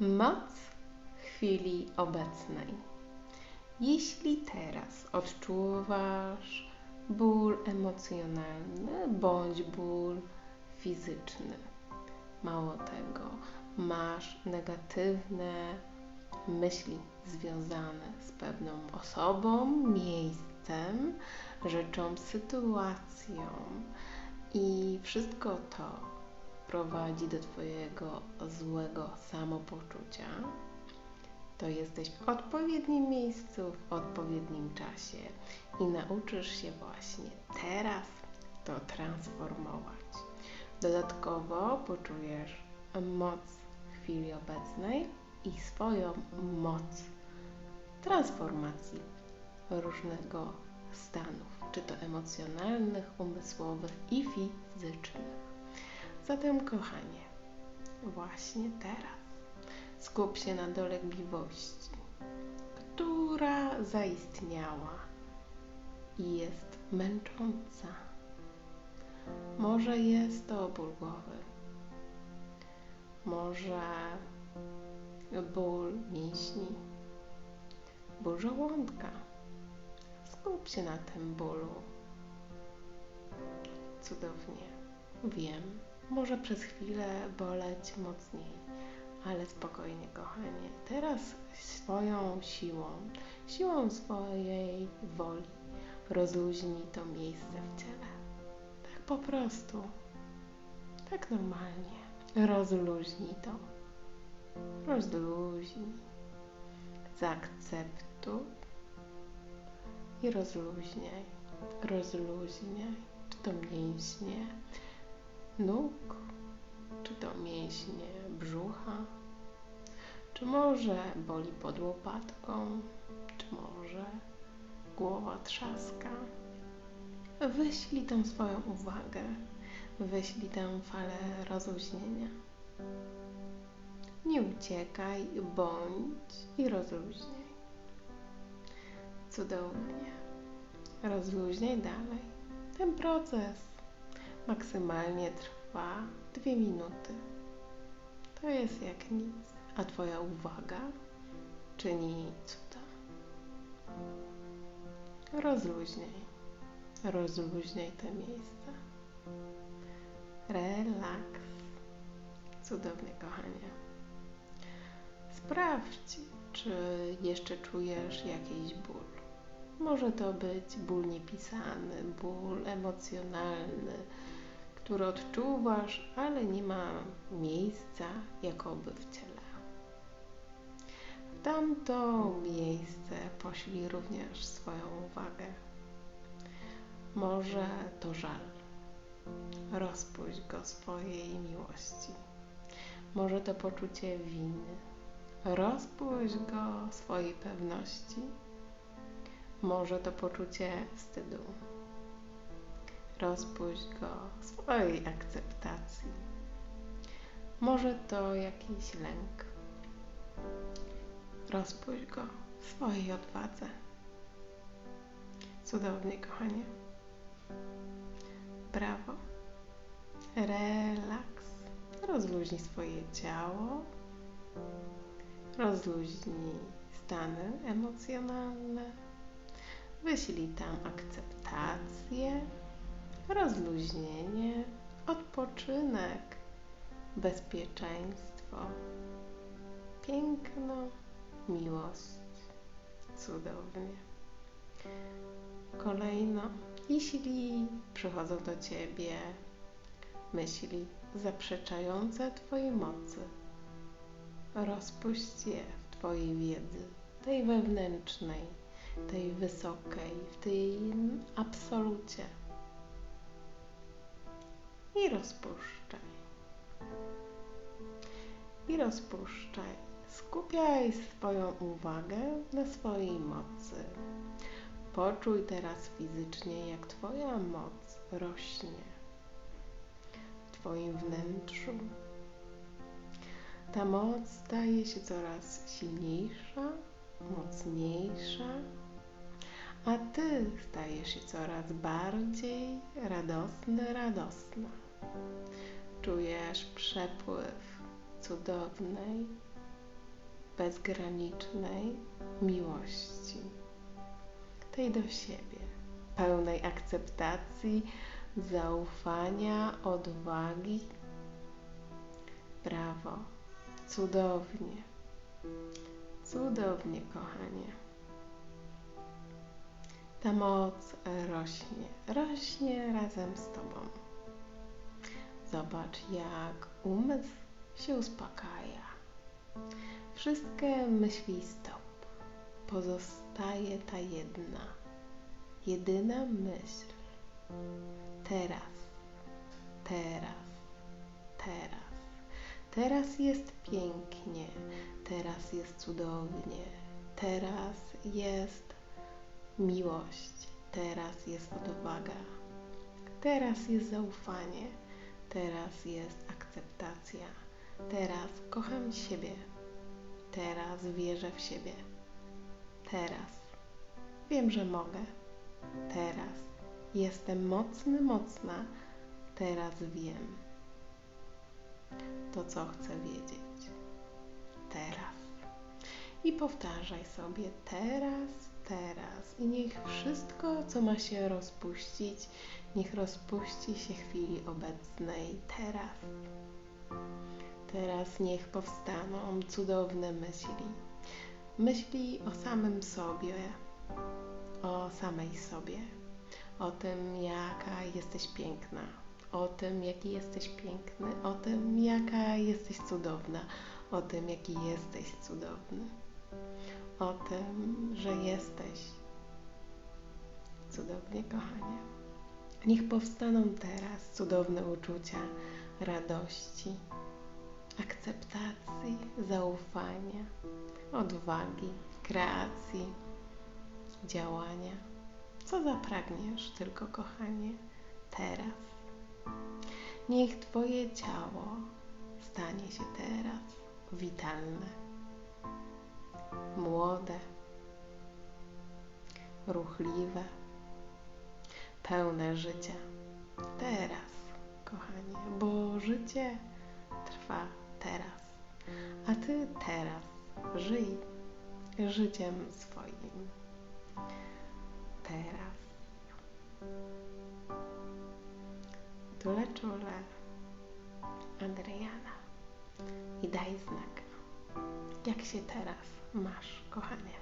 Moc chwili obecnej. Jeśli teraz odczuwasz ból emocjonalny bądź ból fizyczny, mało tego, masz negatywne myśli związane z pewną osobą, miejscem, rzeczą, sytuacją i wszystko to prowadzi do Twojego złego samopoczucia, to jesteś w odpowiednim miejscu, w odpowiednim czasie i nauczysz się właśnie teraz to transformować. Dodatkowo poczujesz moc chwili obecnej i swoją moc transformacji różnego stanów, czy to emocjonalnych, umysłowych i fizycznych. Zatem, kochanie, właśnie teraz skup się na dolegliwości, która zaistniała i jest męcząca. Może jest to ból głowy, może ból mięśni, ból żołądka. Skup się na tym bólu. Cudownie. Wiem, może przez chwilę boleć mocniej, ale spokojnie, kochanie. Teraz swoją siłą, siłą swojej woli rozluźnij to miejsce w ciele. Tak po prostu. Tak normalnie. Rozluźnij to. Rozluźnij. Zaakceptuj i rozluźniaj. Rozluźniaj. To mięśnie, nóg, czy to mięśnie brzucha, czy może boli pod łopatką, czy może głowa trzaska. Wyślij tę swoją uwagę, wyślij tę falę rozluźnienia. Nie uciekaj, bądź i rozluźniaj. Cudownie. Rozluźniaj dalej. Ten proces maksymalnie trwa dwie minuty. To jest jak nic, a Twoja uwaga czyni cuda. Rozluźniaj, rozluźniaj te miejsca. Relaks. Cudownie, kochanie. Sprawdź, czy jeszcze czujesz jakiś ból. Może to być ból niepisany, ból emocjonalny, który odczuwasz, ale nie ma miejsca jakoby w ciele. W tamto miejsce poślij również swoją uwagę. Może to żal. Rozpuść go swojej miłości. Może to poczucie winy. Rozpuść go swojej pewności. Może to poczucie wstydu rozpuść go swojej akceptacji. Może to jakiś lęk. Rozpuść go w swojej odwadze. Cudownie, kochanie. Brawo. Relaks. Rozluźnij swoje ciało. Rozluźnij stany emocjonalne. Wyślij tam akceptację rozluźnienie, odpoczynek, bezpieczeństwo, piękno, miłość. Cudownie. Kolejno, jeśli przychodzą do Ciebie myśli zaprzeczające Twojej mocy, rozpuść je w Twojej wiedzy, tej wewnętrznej, tej wysokiej, w tym absolucie i rozpuszczaj. I rozpuszczaj. Skupiaj swoją uwagę na swojej mocy. Poczuj teraz fizycznie, jak Twoja moc rośnie w Twoim wnętrzu. Ta moc staje się coraz silniejsza, mocniejsza, a Ty stajesz się coraz bardziej radosny, radosna. Czujesz przepływ cudownej, bezgranicznej miłości, tej do siebie, pełnej akceptacji, zaufania, odwagi. Brawo, cudownie, cudownie, kochanie. Ta moc rośnie, rośnie razem z Tobą. Zobacz, jak umysł się uspokaja. Wszystkie myśli stop. Pozostaje ta jedna, jedyna myśl. Teraz, teraz, teraz. Teraz jest pięknie, teraz jest cudownie, teraz jest miłość, teraz jest odwaga, teraz jest zaufanie, teraz jest akceptacja, teraz kocham siebie, teraz wierzę w siebie, teraz. Wiem, że mogę, teraz. Jestem mocny, mocna, teraz wiem to, co chcę wiedzieć, teraz. I powtarzaj sobie teraz, teraz. I niech wszystko, co ma się rozpuścić, niech rozpuści się chwili obecnej, teraz. Teraz niech powstaną cudowne myśli. Myśli o samym sobie, o samej sobie, o tym, jaka jesteś piękna, o tym, jaki jesteś piękny, o tym, jaka jesteś cudowna, o tym, jaki jesteś cudowny, o tym, że jesteś cudownie, kochanie. Niech powstaną teraz cudowne uczucia radości, akceptacji, zaufania, odwagi, kreacji, działania. Co zapragniesz tylko, kochanie, teraz. Niech Twoje ciało stanie się teraz witalne, młode, ruchliwe, pełne życia. Teraz, kochanie, bo życie trwa teraz, a Ty teraz żyj życiem swoim. Teraz. Czule, czule. Adriana. I daj znak, jak się teraz masz, kochanie.